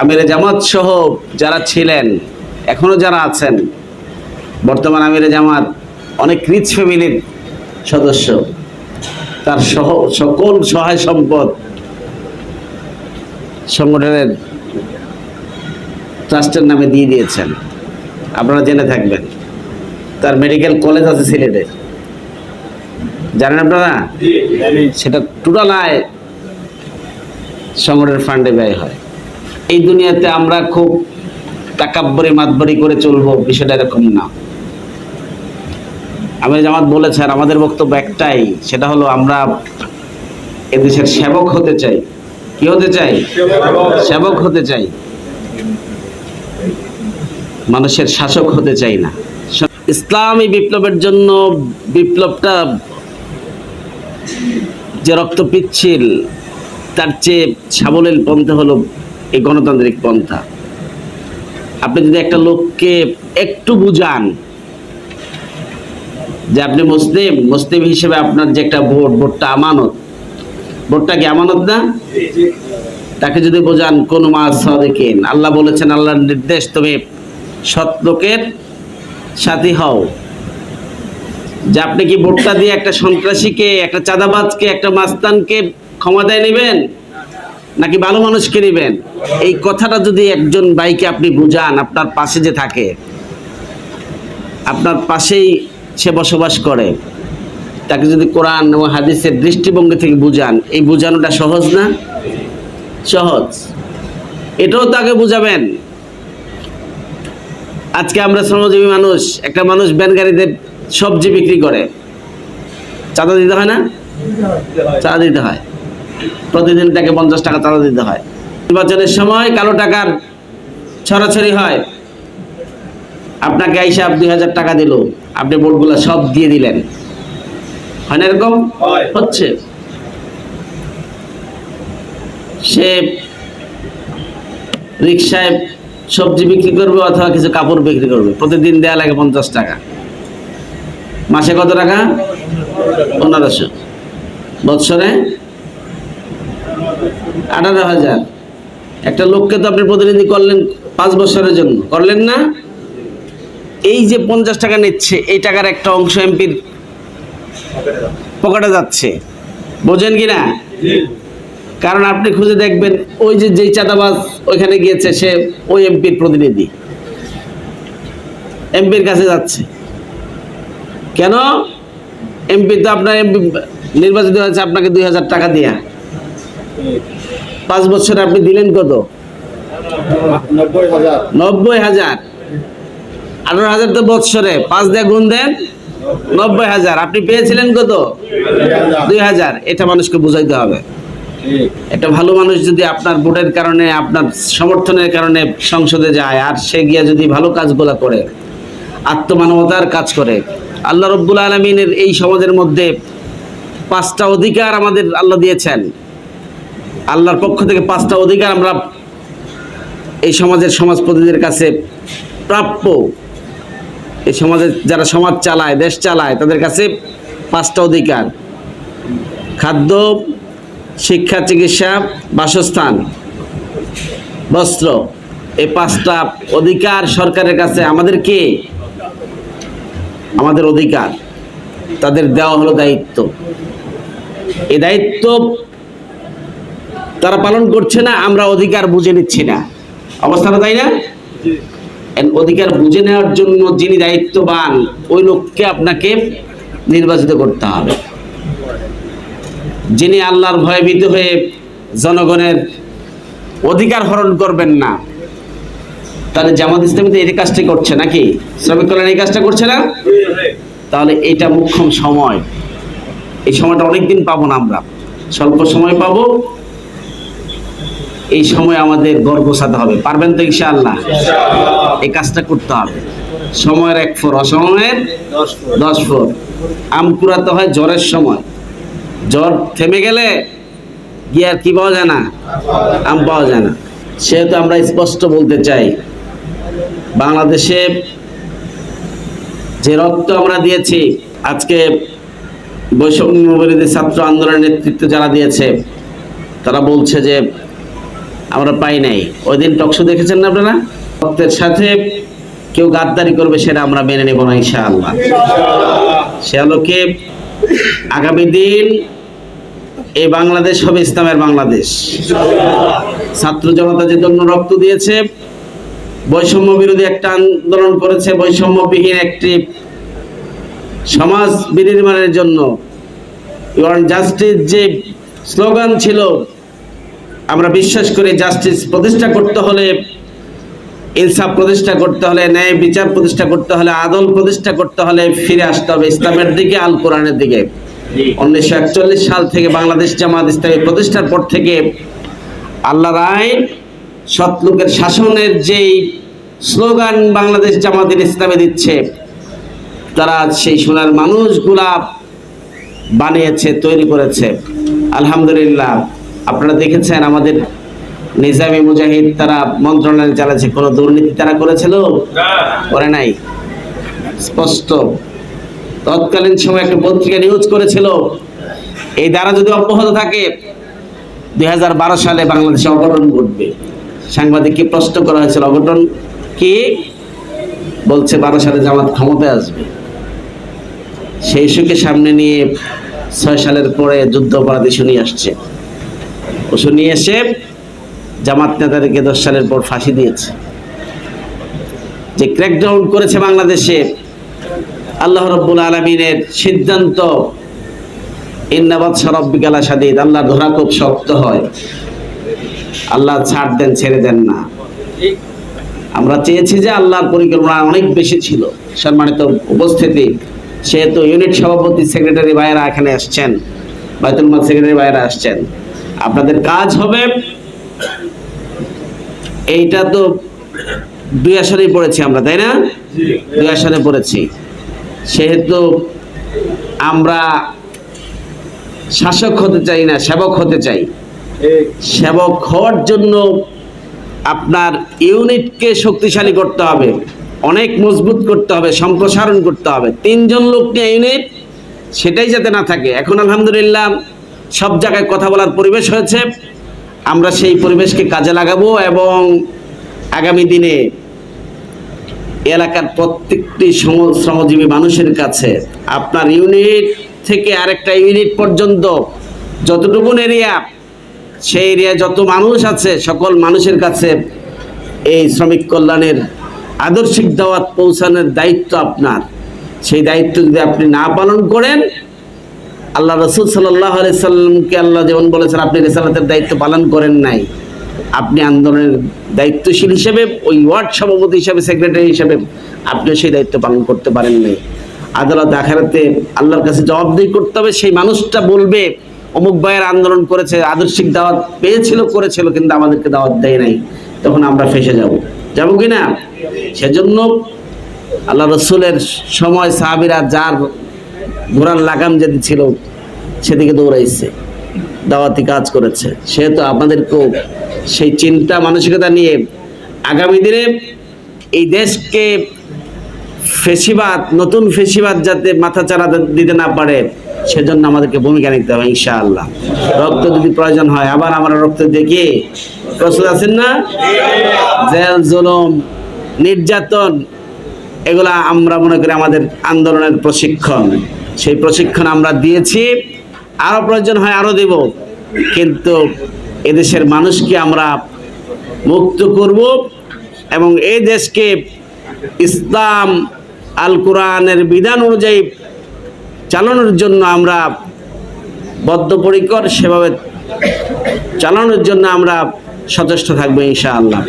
আমির জামাত সহ যারা ছিলেন এখনও যারা আছেন বর্তমান আমির জামাত অনেক রিচ ফ্যামিলির সদস্য। তার সহ সকল সহায় সম্পদ সংগঠনের ট্রাস্টের নামে দিয়ে দিয়েছেন। আপনারা জেনে থাকবেন তার মেডিকেল কলেজ আছে সিলেটে। জানেন আপনারা? সেটা টোটাল আয় সংগঠনের ফান্ডে ব্যয় হয়। এই দুনিয়াতে আমরা খুব তাকাব্বরি মাতবরি করে চলবো, বিষয়টা এরকম না। আমি জামাত বলেছেন, আমাদের বক্তব্য একটাই, সেটা হলো আমরা এদেশের সেবক হতে চাই। কি হতে চাই? সেবক হতে চাই। মানুষের শাসক হতে চাই না। ইসলামী বিপ্লবের জন্য বিপ্লবটা যে রক্ত পিচ্ছিল, তার চেয়ে সাবলীল পন্থা হলো এই গণতান্ত্রিক পন্থা। আপনি যদি একটা লোককে একটু বুঝান যে আপনি মুসলিম মুসলিম হিসেবে আপনার যে একটা ভোট, ভোটটা আমানত। ভোটটা কি আমানত না? তাকে যদি বোঝান কোন মাস দেখেন আল্লাহ বলেছেন, আল্লাহর নির্দেশ, তুমি সৎ লোকের সাথী হও। যে আপনি কি ভোটটা দিয়ে একটা সন্ত্রাসীকে, একটা চাঁদাবাজকে, একটা মাস্তানকে ক্ষমতায় নেবেন? নাকি ভালো মানুষকে নেবেন? এই কথাটা যদি একজন ভাইকে আপনি বুঝান, আপনার পাশে যে থাকে, আপনার পাশেই সে বসবাস করে, তাকে যদি কোরআন এবং হাদিসের দৃষ্টিভঙ্গি থেকে বুঝান, এই বোঝানোটা সহজ না? সহজ। এটাও তাকে বুঝাবেন। আজকে আমরা শ্রমজীবী মানুষ, একটা মানুষ ব্যান গাড়িতে সবজি বিক্রি করে, চাঁদা দিতে হয় না? চাঁদা দিতে হয়। প্রতিদিন তাকে পঞ্চাশ টাকা চাঁদা দিতে হয়। নির্বাচনের সময় কালো টাকার ছড়াছড়ি হয়। আপনাকে হিসাব দুই হাজার টাকা দিল। আপনি ভোটগুলো সব দিয়ে দিলেন। হয় না এরকম? হচ্ছে। সে রিক্সায় সবজি বিক্রি করবে অথবা কিছু কাপড় বিক্রি করবে। প্রতিদিন দেয়া লাগে পঞ্চাশ টাকা। মাসে কত টাকা? পনেরোশো। বৎসরে আঠারো হাজার। একটা লোককে তো আপনি প্রতিনিধি করলেন পাঁচ বছরের জন্য। করলেন না? এই যে পঞ্চাশ টাকা নিচ্ছে, এই টাকার একটা অংশ এমপির পকেটে যাচ্ছে। বোঝেন কি না? কারণ আপনি খুঁজে দেখবেন, ওই যে যেই চাঁদাবাজ ওইখানে গিয়েছে, সে ওই এমপির প্রতিনিধি। এমপির কাছে যাচ্ছে। কেন? এমপি তো আপনার এমপি নির্বাচিত হয়েছে আপনাকে দুই হাজার টাকা দিয়া। পাঁচ বছরে আপনি দিলেন কত? নব্বই হাজার। আঠারো হাজার তো বৎসরে পাঁচ দিয়ে গুণ দেন নব্বই হাজার। আপনি পেয়েছিলেন কত? দুই হাজার। এটা মানুষকে বুঝাইতে হবে। একটা ভালো মানুষ যদি আপনার ভোটের কারণে আপনার সমর্থনের কারণে সংসদে যায় আর সে গিয়া যদি ভালো কাজগুলো করে আত্মমানবতার কাজ করে আল্লাহ রব্বুল আলমিনের এই সমাজের মধ্যে পাঁচটা অধিকার আমাদের আল্লাহ দিয়েছেন। আল্লাহর পক্ষ থেকে পাঁচটা অধিকার আমরা এই সমাজের সমাজপতিদের কাছে প্রাপ্য। এই সমাজে যারা সমাজ চালায়, দেশ চালায়, তাদের কাছে পাঁচটা অধিকার। খাদ্য, শিক্ষা, চিকিৎসা, বাসস্থান, বস্ত্র। এই পাঁচটা অধিকার সরকারের কাছে আমাদের কে? আমাদের অধিকার। তাদের দেওয়া হলো দায়িত্ব। এই দায়িত্ব তারা পালন করছে না, আমরা অধিকার বুঝে নিচ্ছি না। অবস্থাটা তাই না? অধিকার বুঝে নেওয়ার জন্য যিনি দায়িত্ববান, ওই লোককে আপনাকে নির্বাচিত করতে হবে। যিনি আল্লাহর ভয়ভীত হয়ে জনগণের অধিকার হরণ করবেন না, তাহলে জামাত ইসলামী এই কাজটি করছে নাকি? শ্রমিক কল্যাণ এই কাজটা করছে না? তাহলে এটা মুখ্যম সময়। এই সময়টা অনেকদিন পাবো না আমরা। স্বল্প সময় পাবো এই সময় আমাদের গড় গোছাতে হবে। পারবেন তো ইনশাআল্লাহ? এই কাজটা করতে হবে। সময়ের এক ফোর অসময়ের দশ ফোর আম কুড়াতে হয় জ্বরের সময়। জ্বর থেমে গেলে গিয়ে আর কি পাওয়া যায় না? আম পাওয়া যায় না। সেহেতু আমরা স্পষ্ট বলতে চাই বাংলাদেশে যে রক্ত আমরা দিয়েছি আজকে বৈষম্য বিরোধী ছাত্র আন্দোলনের নেতৃত্ব যারা দিয়েছে তারা বলছে যে আমরা পাই নাই। ওই দিন টকশো দেখেছেন না আপনারা? ভক্তের সাথে কেউ গাদ্দারি করবে সেটা আমরা মেনে নেব না ইনশাআল্লাহ। সে আলোকে আগামী দিন এই বাংলাদেশ হবে ইসলামের বাংলাদেশ। ছাত্র জনতা যে জন্য রক্ত দিয়েছে, বৈষম্য বিরোধী একটা আন্দোলন করেছে, বৈষম্যবিহীন একটি সমাজ বিনির্মাণের জন্য। জাস্টিস যে স্লোগান ছিল আমরা বিশ্বাস করি জাস্টিস প্রতিষ্ঠা করতে হলে, ইনসাফ প্রতিষ্ঠা করতে হলে, ন্যায় বিচার প্রতিষ্ঠা করতে হলে, আদল প্রতিষ্ঠা করতে হলে ফিরে আসতে হবে ইসলামের দিকে আল কোরআনের দিকে। উনিশশো একচল্লিশ সাল থেকে বাংলাদেশ জামাত ইসলামী প্রতিষ্ঠার পর থেকে আল্লাহর আইন, সৎলোকের শাসনের যেই স্লোগান বাংলাদেশ জামাতের ইসলামে দিচ্ছে, তারা সেই সোনার মানুষগুলা বানিয়েছে, তৈরি করেছে। আলহামদুলিল্লাহ। আপনারা দেখেছেন আমাদের নিজামী মুজাহিদ তারা মন্ত্রণালয় চালাচ্ছে। কোনো দুর্নীতি তারা করেছিল? করে নাই। স্পষ্ট। তৎকালীন সময় একটা পত্রিকা নিউজ করেছিল এই দ্বারা যদি অব্যাহত থাকে দুই হাজার বারো সালে বাংলাদেশে অঘটন ঘটবে। সাংবাদিককে প্রশ্ন করা হয়েছিল অঘটন কি? বলছে বারো সালে জামাত ক্ষমতায় আসবে। সেই সুখে সামনে নিয়ে ছয় সালের পরে যুদ্ধ অপরাধী শুনিয়ে আসছে। ও শুনিয়ে এসে জামাত নেতাদেরকে দশ সালের পর ফাঁসি দিয়েছে। যে ক্র্যাকডাউন করেছে বাংলাদেশে, আল্লাহ রব্বুল আলমিনের সিদ্ধান্ত ইন্নাবাদ সরব্বিকালা সাদিদ আল্লাহ ধরা খুব শক্ত হয়। আল্লাহ ছাড় দেন, ছেড়ে দেন না। আমরা চেয়েছি যে আল্লাহর পরিকল্পনা অনেক বেশি ছিল। সম্মানিত উপস্থিতি, সেহেতু ইউনিট সভাপতি, সেক্রেটারি ভাইয়েরা এখানে আসছেন, বাইতুল মাল সেক্রেটারি ভাইয়েরা আসছেন। আপনাদের কাজ হবে। এইটা তো দুই আসরেই পড়েছি আমরা, তাই না? দুই আসরে পড়েছি। সেহেতু আমরা শাসক হতে চাই না, সেবক হতে চাই। সেবক হওয়ার জন্য আপনার ইউনিটকে শক্তিশালী করতে হবে, অনেক মজবুত করতে হবে, সম্প্রসারণ করতে হবে। তিনজন লোক নিয়ে ইউনিট, সেটাই যাতে না থাকে। এখন আলহামদুলিল্লাহ সব জায়গায় কথা বলার পরিবেশ হয়েছে। আমরা সেই পরিবেশকে কাজে লাগাবো এবং আগামী দিনে এলাকার প্রত্যেকটি শ্রমজীবী মানুষের কাছে আপনার ইউনিট থেকে আরেকটা ইউনিট পর্যন্ত যতটুকুন এরিয়া, সেই এরিয়ায় যত মানুষ আছে, সকল মানুষের কাছে এই শ্রমিক কল্যাণের আদর্শিক দাওয়াত পৌঁছানোর দায়িত্ব আপনার। সেই দায়িত্ব যদি আপনি না পালন করেন আল্লাহ রসুল সাল্লাহ আলি সাল্লামকে আল্লাহ যেমন বলেছেন, আপনি রেসালাতের দায়িত্ব পালন করেন নাই। আপনি আন্দোলনের দায়িত্বশীল হিসেবে, ওই ওয়ার্ড সভাপতি হিসেবে, সেক্রেটারি হিসেবে আপনিও সেই দায়িত্ব পালন করতে পারেন নাই। আদালত আখারাতে আল্লাহর কাছে জবাবদিহি করতে হবে, সেই মানুষটা বলবে, অমুক ভাইয়ের আন্দোলন করেছে, আদর্শিক দাওয়াত পেয়েছিল, করেছিল, কিন্তু আমাদেরকে দাওয়াত দেয় নাই। তখন আমরা ফেসে যাব। যাব কি না? সেজন্য আল্লাহ রসুলের সময় সাহাবিরা যার ঘোড়ার লাগাম যেদি ছিল, সেদিকে দৌড়াইছে, দাওয়াতি কাজ করেছে। সেহেতু আপনাদেরকেও সেই চিন্তা, মানসিকতা নিয়ে আগামী দিনে এই দেশকে ফেসিবাদ, নতুন ফেসিবাদ যাতে মাথা চারা দিতে না পারে, সেজন্য আমাদেরকে ভূমিকা নিতে হবে ইনশাআল্লাহ। রক্ত যদি প্রয়োজন হয়, আবার আমরা রক্ত দেখি প্রস্তুত আছেন না? জেল, জুলুম, নির্যাতন এগুলা আমরা মনে করি আমাদের আন্দোলনের প্রশিক্ষণ। সেই প্রশিক্ষণ আমরা দিয়েছি। আরও প্রয়োজন হয় আরও দেব। কিন্তু এদেশের মানুষকে আমরা মুক্ত করব এবং এই দেশকে ইসলাম আল কোরআনের বিধান অনুযায়ী চালানোর জন্য আমরা বদ্ধপরিকর, সেভাবে চালানোর জন্য আমরা সচেষ্ট থাকব ইনশাআল্লাহ।